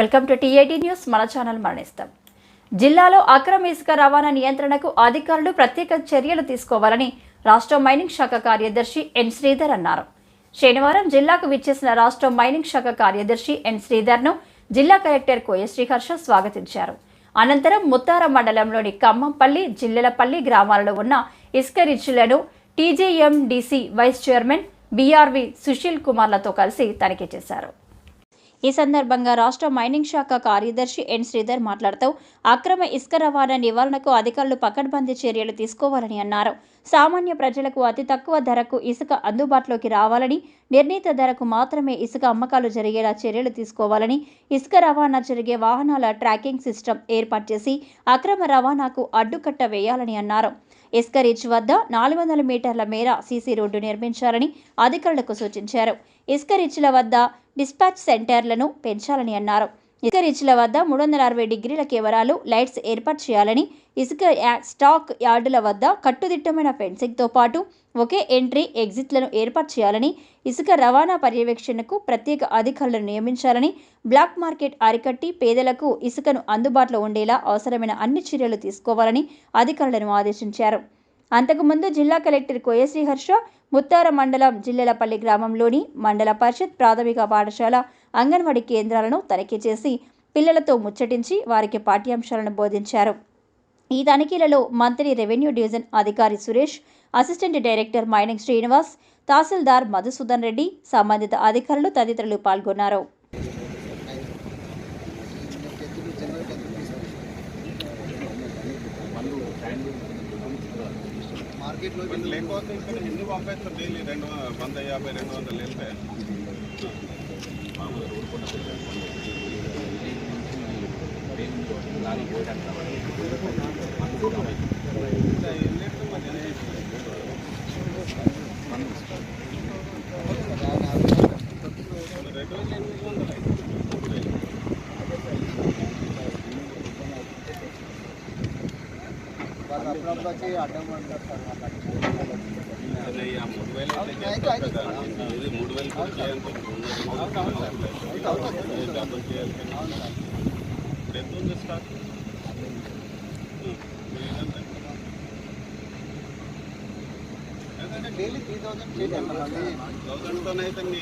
Welcome to TAT news. మన channel మరణిస్తాం. జిల్లాలో అక్రమ ఇసుక రవాణా నియంత్రణకు అధికారులు ప్రత్యేక చర్యలు తీసుకోవాలని రాష్ట్ర మైనింగ్ శాఖ కార్యదర్శి ఎన్ శ్రీధర్ అన్నారు. శనివారం జిల్లాకు విచ్చేసిన రాష్ట్ర మైనింగ్ శాఖ కార్యదర్శి ఎన్ శ్రీధర్ను జిల్లా కలెక్టర్ కోయ శ్రీహర్ష స్వాగతించారు. అనంతరం ముత్తార మండలంలోని ఖమ్మంపల్లి జిల్లెలపల్లి గ్రామాలలో ఉన్న ఇసుక రిచ్లను TJMDC vice chairman BRV Sushil కుమార్లతో కలిసి తనిఖీ చేశారు. ఈ సందర్భంగా రాష్ట్ర మైనింగ్ శాఖ కార్యదర్శి ఎన్ శ్రీధర్ మాట్లాడుతూ అక్రమ ఇసుక రవాణా నివారణకు అధికారులు పకడ్బందీ చర్యలు తీసుకోవాలని అన్నారు. సామాన్య ప్రజలకు అతి తక్కువ ధరకు ఇసుక అందుబాటులోకి రావాలని నిర్ణీత ధరకు మాత్రమే ఇసుక అమ్మకాలు జరిగేలా చర్యలు తీసుకోవాలని ఇసుక రవాణా జరిగే వాహనాల ట్రాకింగ్ సిస్టమ్ ఏర్పాటు చేసి అక్రమ రవాణాకు అడ్డుకట్ట వేయాలని అన్నారు. ఇసుక రీచ్ వద్ద నాలుగు వందల మీటర్ల మేర సీసీ రోడ్డు నిర్మించాలని అధికారులకు సూచించారు. ఇసుక రీచ్ల వద్ద డిస్పాచ్ సెంటర్లను పెంచాలని అన్నారు. ఇసుక రీచ్ల వద్ద మూడు వందల అరవై డిగ్రీల కెమెరాలు లైట్స్ ఏర్పాటు చేయాలని ఇసుక స్టాక్ యార్డుల వద్ద కట్టుదిట్టమైన ఫెన్సింగ్తో పాటు ఒకే ఎంట్రీ ఎగ్జిట్లను ఏర్పాటు చేయాలని ఇసుక రవాణా పర్యవేక్షణకు ప్రత్యేక అధికారులను నియమించాలని బ్లాక్ మార్కెట్ అరికట్టి పేదలకు ఇసుకను అందుబాటులో ఉండేలా అవసరమైన అన్ని చర్యలు తీసుకోవాలని అధికారులను ఆదేశించారు. అంతకుముందు జిల్లా కలెక్టర్ కోయశ్రీ హర్ష ముత్తార మండలం జిల్లెలపల్లి గ్రామంలోని మండల పరిషత్ ప్రాథమిక పాఠశాల అంగన్వాడీ కేంద్రాలను తనిఖీ చేసి పిల్లలతో ముచ్చటించి వారికి పాఠ్యాంశాలను బోధించారు. ఈ తనిఖీలలో మంత్రి రెవెన్యూ డివిజన్ అధికారి Suresh assistant director mining Srinivas తహసీల్దార్ మధుసూదన్ రెడ్డి సంబంధిత అధికారులు తదితరులు పాల్గొన్నారు. కొంచెం లేకపోతే ఇక్కడ హిందీ పంపిస్తారు డైలీ రెండు వంద యాభై రెండు వందలు వెళ్తే వాళ్ళు అప్పుడప్పుడు వచ్చి అడ్డం పడతారు సార్ వాళ్ళకి. అదే ఈ ఆ మూడు వేలు అయితే చేస్తారు కదా. ఇది మూడు వేలు కూడా చేయాలి డబ్బులు చేయాలి ఇప్పుడు ఎంత ఉంది స్టాక్ డైలీ త్రీ థౌసండ్ చేయాలి మళ్ళీ థౌసండ్తోనే అయితే నీ